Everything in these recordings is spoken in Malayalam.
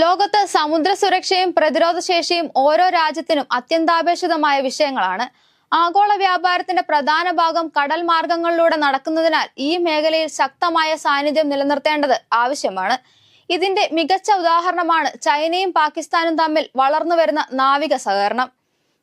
ലോകത്ത് സമുദ്ര സുരക്ഷയും പ്രതിരോധ ശേഷിയും ഓരോ രാജ്യത്തിനും അത്യന്താപേക്ഷിതമായ വിഷയങ്ങളാണ്. ആഗോള വ്യാപാരത്തിന്റെ പ്രധാന ഭാഗം കടൽ മാർഗങ്ങളിലൂടെ നടക്കുന്നതിനാൽ ഈ മേഖലയിൽ ശക്തമായ സാന്നിധ്യം നിലനിർത്തേണ്ടത് ആവശ്യമാണ്. ഇതിന്റെ മികച്ച ഉദാഹരണമാണ് ചൈനയും പാകിസ്ഥാനും തമ്മിൽ വളർന്നു വരുന്ന നാവിക സഹകരണം.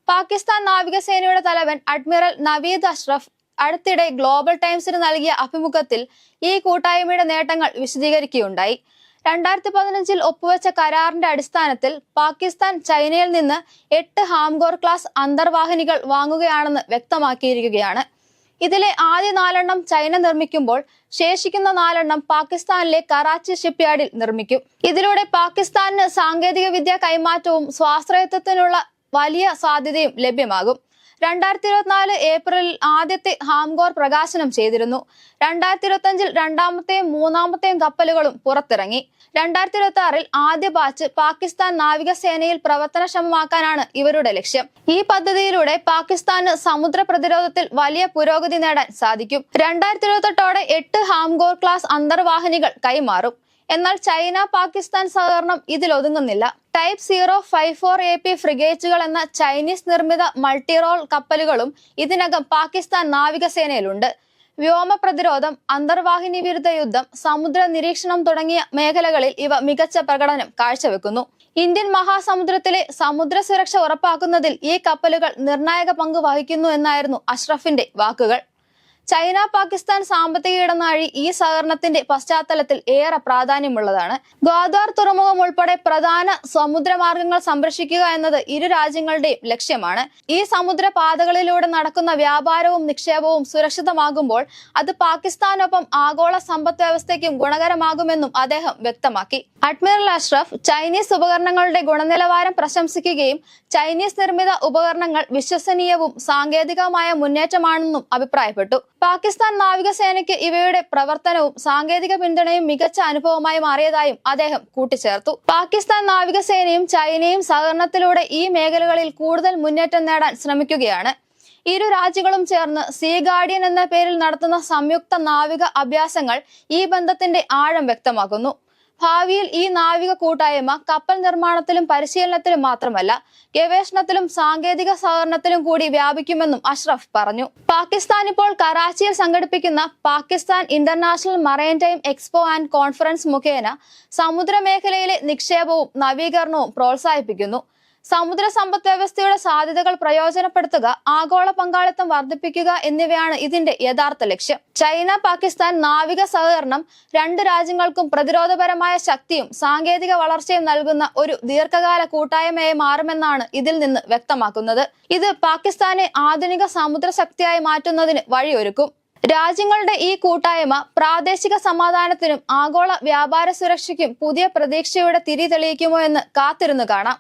പാകിസ്ഥാൻ നാവികസേനയുടെ തലവൻ അഡ്മിറൽ നവീദ് അഷ്റഫ് അടുത്തിടെ ഗ്ലോബൽ ടൈംസിന് നൽകിയ അഭിമുഖത്തിൽ ഈ കൂട്ടായ്മയുടെ നേട്ടങ്ങൾ വിശദീകരിക്കുകയുണ്ടായി. രണ്ടായിരത്തി പതിനഞ്ചിൽ ഒപ്പുവെച്ച കരാറിന്റെ അടിസ്ഥാനത്തിൽ പാകിസ്ഥാൻ ചൈനയിൽ നിന്ന് എട്ട് ഹാംഗോർ ക്ലാസ് അന്തർവാഹിനികൾ വാങ്ങുകയാണെന്ന് വ്യക്തമാക്കിയിരിക്കുകയാണ്. ഇതിലെ ആദ്യ നാലെണ്ണം ചൈന നിർമ്മിക്കുമ്പോൾ ശേഷിക്കുന്ന നാലെണ്ണം പാകിസ്ഥാനിലെ കറാച്ചി ഷിപ്പ്യാർഡിൽ നിർമ്മിക്കും. ഇതിലൂടെ പാകിസ്ഥാനിന് സാങ്കേതിക വിദ്യ കൈമാറ്റവും സ്വാശ്രയത്വത്തിനുള്ള വലിയ സാധ്യതയും ലഭ്യമാകും. രണ്ടായിരത്തി ഇരുപത്തിനാല് ഏപ്രിലിൽ ആദ്യത്തെ ഹാംഗോർ പ്രകാശനം ചെയ്തിരുന്നു. രണ്ടായിരത്തി ഇരുപത്തി അഞ്ചിൽ രണ്ടാമത്തെയും മൂന്നാമത്തെയും കപ്പലുകളും പുറത്തിറങ്ങി. രണ്ടായിരത്തി ഇരുപത്തി ആറിൽ ആദ്യ ബാച്ച് പാകിസ്ഥാൻ നാവികസേനയിൽ പ്രവർത്തനക്ഷമമാക്കാനാണ് ഇവരുടെ ലക്ഷ്യം. ഈ പദ്ധതിയിലൂടെ പാകിസ്ഥാന് സമുദ്ര പ്രതിരോധത്തിൽ വലിയ പുരോഗതി നേടാൻ സാധിക്കും. രണ്ടായിരത്തി ഇരുപത്തെട്ടോടെ എട്ട് ഹാംഗോർ ക്ലാസ് അന്തർവാഹിനികൾ കൈമാറും. എന്നാൽ ചൈന പാകിസ്ഥാൻ സഹകരണം ഇതിലൊതുങ്ങുന്നില്ല type zero five four A P ഫ്രിഗേറ്റുകൾ എന്ന ചൈനീസ് നിർമ്മിത മൾട്ടിറോൾ കപ്പലുകളും ഇതിനകം പാകിസ്ഥാൻ നാവികസേനയിലുണ്ട്. വ്യോമ പ്രതിരോധം അന്തർവാഹിനി വിരുദ്ധ യുദ്ധം സമുദ്ര നിരീക്ഷണം തുടങ്ങിയ മേഖലകളിൽ ഇവ മികച്ച പ്രകടനം കാഴ്ചവെക്കുന്നു. ഇന്ത്യൻ മഹാസമുദ്രത്തിലെ സമുദ്ര സുരക്ഷ ഉറപ്പാക്കുന്നതിൽ ഈ കപ്പലുകൾ നിർണായക പങ്ക് വഹിക്കുന്നു എന്നായിരുന്നു അഷ്റഫിന്റെ വാക്കുകൾ. ചൈന പാകിസ്ഥാൻ സാമ്പത്തിക ഇടനാഴി ഈ സഹകരണത്തിന്റെ പശ്ചാത്തലത്തിൽ ഏറെ പ്രാധാന്യമുള്ളതാണ്. ഗ്വാദാർ തുറമുഖം ഉൾപ്പെടെ പ്രധാന സമുദ്രമാർഗങ്ങൾ സംരക്ഷിക്കുക എന്നത് ഇരു രാജ്യങ്ങളുടെയും ലക്ഷ്യമാണ്. ഈ സമുദ്ര പാതകളിലൂടെ നടക്കുന്ന വ്യാപാരവും നിക്ഷേപവും സുരക്ഷിതമാകുമ്പോൾ അത് പാകിസ്ഥാനൊപ്പം ആഗോള സമ്പദ് വ്യവസ്ഥയ്ക്കും ഗുണകരമാകുമെന്നും അദ്ദേഹം വ്യക്തമാക്കി. അഡ്മിറൽ അഷ്റഫ് ചൈനീസ് ഉപകരണങ്ങളുടെ ഗുണനിലവാരം പ്രശംസിക്കുകയും ചൈനീസ് നിർമ്മിത ഉപകരണങ്ങൾ വിശ്വസനീയവും സാങ്കേതികമായ മുന്നേറ്റമാണെന്നും അഭിപ്രായപ്പെട്ടു. പാകിസ്ഥാൻ നാവികസേനയ്ക്ക് ഇവയുടെ പ്രവർത്തനവും സാങ്കേതിക പിന്തുണയും മികച്ച അനുഭവമായി മാറിയതായും അദ്ദേഹം കൂട്ടിച്ചേർത്തു. പാകിസ്ഥാൻ നാവികസേനയും ചൈനയും സഹകരണത്തിലൂടെ ഈ മേഖലകളിൽ കൂടുതൽ മുന്നേറ്റം നേടാൻ ശ്രമിക്കുകയാണ്. ഇരു രാജ്യങ്ങളും ചേർന്ന് സീ ഗാർഡിയൻ എന്ന പേരിൽ നടത്തുന്ന സംയുക്ത നാവിക അഭ്യാസങ്ങൾ ഈ ബന്ധത്തിന്റെ ആഴം വ്യക്തമാക്കുന്നു. ഭാവിയിൽ ഈ നാവിക കൂട്ടായ്മ കപ്പൽ നിർമ്മാണത്തിലും പരിശീലനത്തിലും മാത്രമല്ല ഗവേഷണത്തിലും സാങ്കേതിക സഹകരണത്തിലും കൂടി വ്യാപിക്കുമെന്നും അഷ്റഫ് പറഞ്ഞു. പാകിസ്ഥാൻ ഇപ്പോൾ കറാച്ചിയിൽ സംഘടിപ്പിക്കുന്ന Pakistan international marine time expo and conference മുഖേന സമുദ്രമേഖലയിലെ നിക്ഷേപവും നവീകരണവും പ്രോത്സാഹിപ്പിക്കുന്നു. സമുദ്ര സമ്പദ് വ്യവസ്ഥയുടെ സാധ്യതകൾ പ്രയോജനപ്പെടുത്തുക ആഗോള പങ്കാളിത്തം വർദ്ധിപ്പിക്കുക എന്നിവയാണ് ഇതിന്റെ യഥാർത്ഥ ലക്ഷ്യം. ചൈന പാകിസ്ഥാൻ നാവിക സഹകരണം രണ്ട് രാജ്യങ്ങൾക്കും പ്രതിരോധപരമായ ശക്തിയും സാങ്കേതിക വളർച്ചയും നൽകുന്ന ഒരു ദീർഘകാല കൂട്ടായ്മയായി മാറുമെന്നാണ് ഇതിൽ നിന്ന് വ്യക്തമാക്കുന്നത്. ഇത് പാകിസ്ഥാനെ ആധുനിക സമുദ്ര ശക്തിയായി മാറ്റുന്നതിന് വഴിയൊരുക്കും. രാജ്യങ്ങളുടെ ഈ കൂട്ടായ്മ പ്രാദേശിക സമാധാനത്തിനും ആഗോള വ്യാപാര സുരക്ഷയ്ക്കും പുതിയ പ്രതീക്ഷയുടെ തിരി തെളിയിക്കുമോ എന്ന് കാത്തിരുന്നു കാണാം.